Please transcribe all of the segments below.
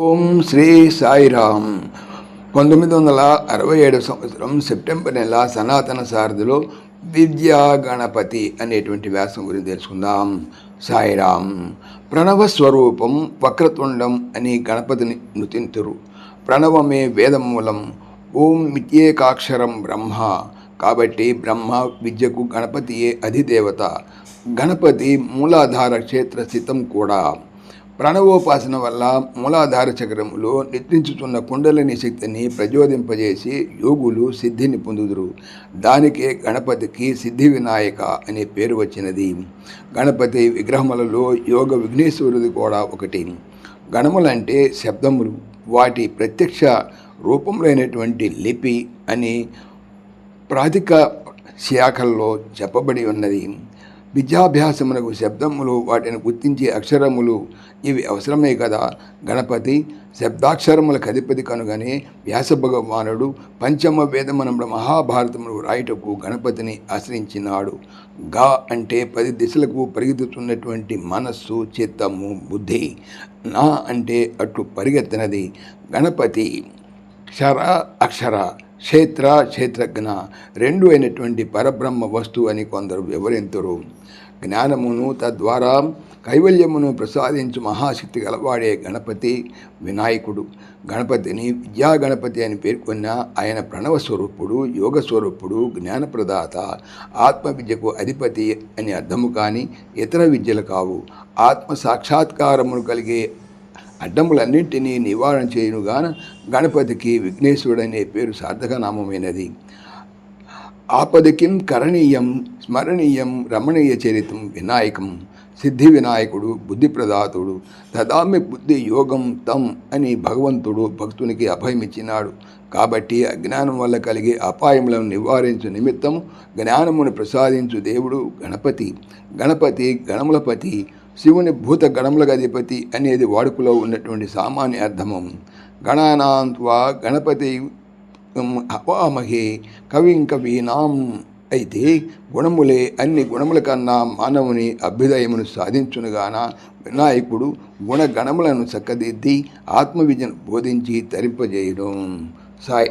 ఓం శ్రీ సాయిరామ్. పంతొమ్మిది వందల అరవై ఏడు సంవత్సరం సెప్టెంబర్ నెల సనాతన సారథిలో విద్యా గణపతి అనేటువంటి వ్యాసం గురించి తెలుసుకుందాం. సాయిరామ్ ప్రణవ స్వరూపం వక్రతుండం అని గణపతిని నృతింతురు ప్రణవమే వేదమూలం ఓం మిత్యేకాక్షరం బ్రహ్మ. కాబట్టి బ్రహ్మ విద్యకు గణపతియే అధిదేవత. గణపతి మూలాధార క్షేత్ర స్థితం కూడా. ప్రణవోపాసన వల్ల మూలాధార చక్రములో నిద్రించుతున్న కుండలిని శక్తిని ప్రచోదింపజేసి యోగులు సిద్ధిని పొందుదురు. దానికే గణపతికి సిద్ధి వినాయక అనే పేరు వచ్చినది. గణపతి విగ్రహములలో యోగ విఘ్నేశ్వరుది కూడా ఒకటి. గణములంటే శబ్దములు వాటి ప్రత్యక్ష రూపములైనటువంటి లిపి అని ప్రాతిక శాఖల్లో చెప్పబడి ఉన్నది. విద్యాభ్యాసమునకు శబ్దములు వాటిని గుర్తించే అక్షరములు ఇవి అవసరమే కదా? గణపతి శబ్దాక్షరములకు అధిపతి కనుగనే వ్యాస భగవానుడు పంచమ వేదమనముడు మహాభారతమును రాయుటకు గణపతిని ఆశ్రయించినాడు. గా అంటే పది దిశలకు పరిగెత్తుతున్నటువంటి మనస్సు చిత్తము బుద్ధి. నా అంటే అట్లు పరిగెత్తినది. గణపతి క్షర అక్షర క్షేత్ర క్షేత్రజ్ఞ రెండు అయినటువంటి పరబ్రహ్మ వస్తువు అని కొందరు వివరింతురు. జ్ఞానమును తద్వారా కైవల్యమును ప్రసాదించు మహాశక్తి గలవాడే గణపతి వినాయకుడు. గణపతిని విద్యా గణపతి అని పేర్కొన్న ఆయన ప్రణవ స్వరూపుడు యోగ స్వరూపుడు జ్ఞానప్రదాత ఆత్మ విద్యకు అధిపతి అని అర్థము కానీ ఇతర విద్యలు కావు. ఆత్మ సాక్షాత్కారమును కలిగే అడ్డములన్నింటినీ నివారణ చేయునుగాన గణపతికి విఘ్నేశ్వరుడనే అనే పేరు సార్థక నామమైనది ఆపదకిం కరణీయం స్మరణీయం రమణీయ చరితం వినాయకం సిద్ధి వినాయకుడు బుద్ధి ప్రదాతుడు తదామి బుద్ధి యోగం తం అని భగవంతుడు భక్తునికి అభయమిచ్చినాడు. కాబట్టి అజ్ఞానం వల్ల కలిగే అపాయములను నివారించు నిమిత్తం జ్ఞానమును ప్రసాదించు దేవుడు గణపతి. గణపతి గణములపతి శివుని భూత గణముల అధిపతి అనేది వాడుకలో ఉన్నటువంటి సామాన్య అర్థము. గణానాంత్వా గణపతి అపామహే కవిం కవీనాం అయితే గుణములే అన్ని గుణముల కన్నా మానవుని అభ్యుదయమును సాధించునుగాన వినాయకుడు గుణగణములను చక్కదిద్ది ఆత్మవిద్యను బోధించి తరింపజేయడం సాయి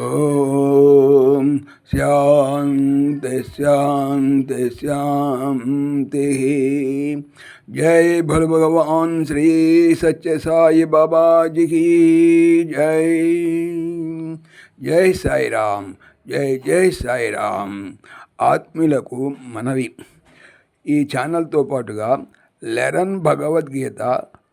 ఓం శాంతి శాంతి శాంతి जय भोल भगवान श्री सच्चे साई बाबा जी की जय జై సాయిరామ్ జై జై సాయిరామ్ ఆత్మీయులకు మనవి ఈ ఛానల్తో పాటుగా లెరన్ భగవద్గీత